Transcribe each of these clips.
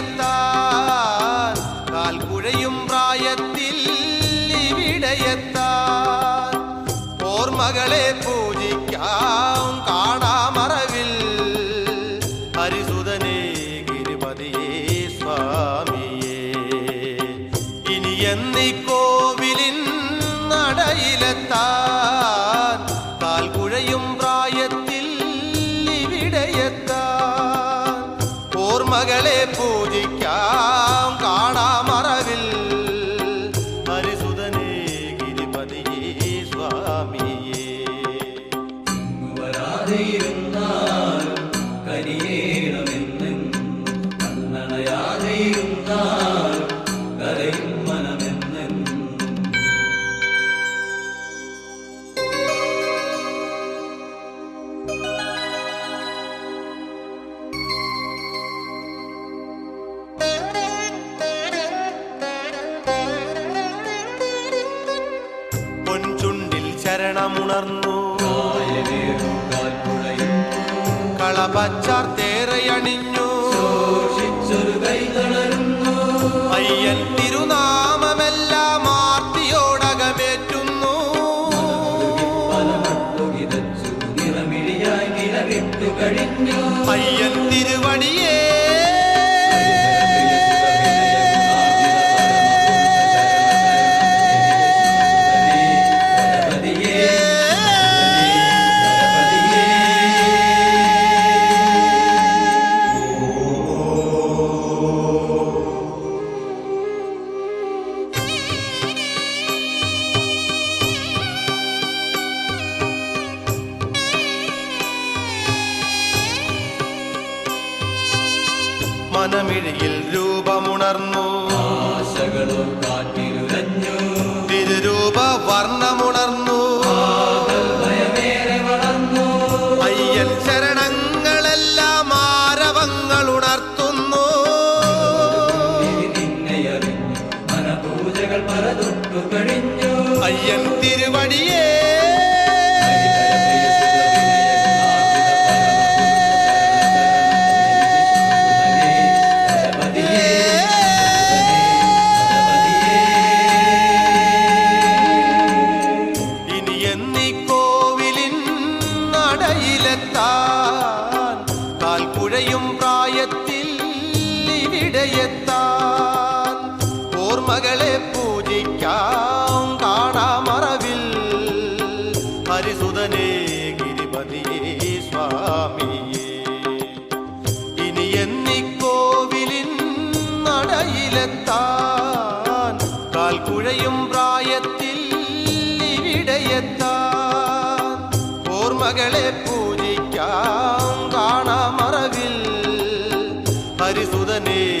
ഇവിടെയെത്താൻ കാൽ കുഴയും പ്രായത്തിൽ ഇവിടെയെത്താൻ ഓർമ്മകളെ പൂജിക്കാം കാണാമറവിൽ. ഹരിസുതനേ ഗിരിപതിയേ സ്വാമിയേ. ഇനി എന്നീ കോവിലിൻ നടയിലെത്താൻ ഓർമ്മകളെ പൂജിക്കാം. കാണാമറവിൽ ഹരിസുതനേ ഗിരിപതിയേ സ്വാമിയേ. വരാതെയിരുന്നാലും ശരണമുണർന്നു കളപച്ചാർത്തേറയണിഞ്ഞു അയ്യൻ തിരുനാമമെല്ലാം ആർത്തിയോടകമേറ്റുന്നു. അയ്യൻ തിരുവടിയേ മനമിഴിയിൽ രൂപമുണർന്നു. ആശകളോ കാറ്റിലുലഞ്ഞു തിരുരൂപ വർണമുണർന്നു ഓർമ്മകളെ പൂജിക്കാം കാണാമറവിൽ. ഹരിസുതനേ ഗിരിപതിയേ സ്വാമിയേ. ഇനി എന്നിക്കോവിലിൻ കോവിലിൻ നടയിലെത്താൻ കാൽക്കുഴയും പ്രായത്തിൽ ഇവിടെയെത്താൻ. ഓർമ്മകളെ പൂജിക്കാം കാണാമറവിൽ. ഹരിസുതനേ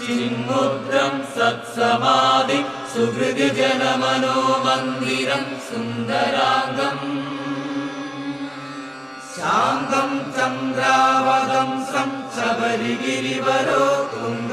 ചിന്മുദ്രം സത്സമാധി സുഹൃതി ജനമനോമന്ദിരം സുന്ദരാംഗം. ശാന്തം ചന്ദ്രാവതം സം ശബരിഗിരിവരോ തുംഗപീഠേ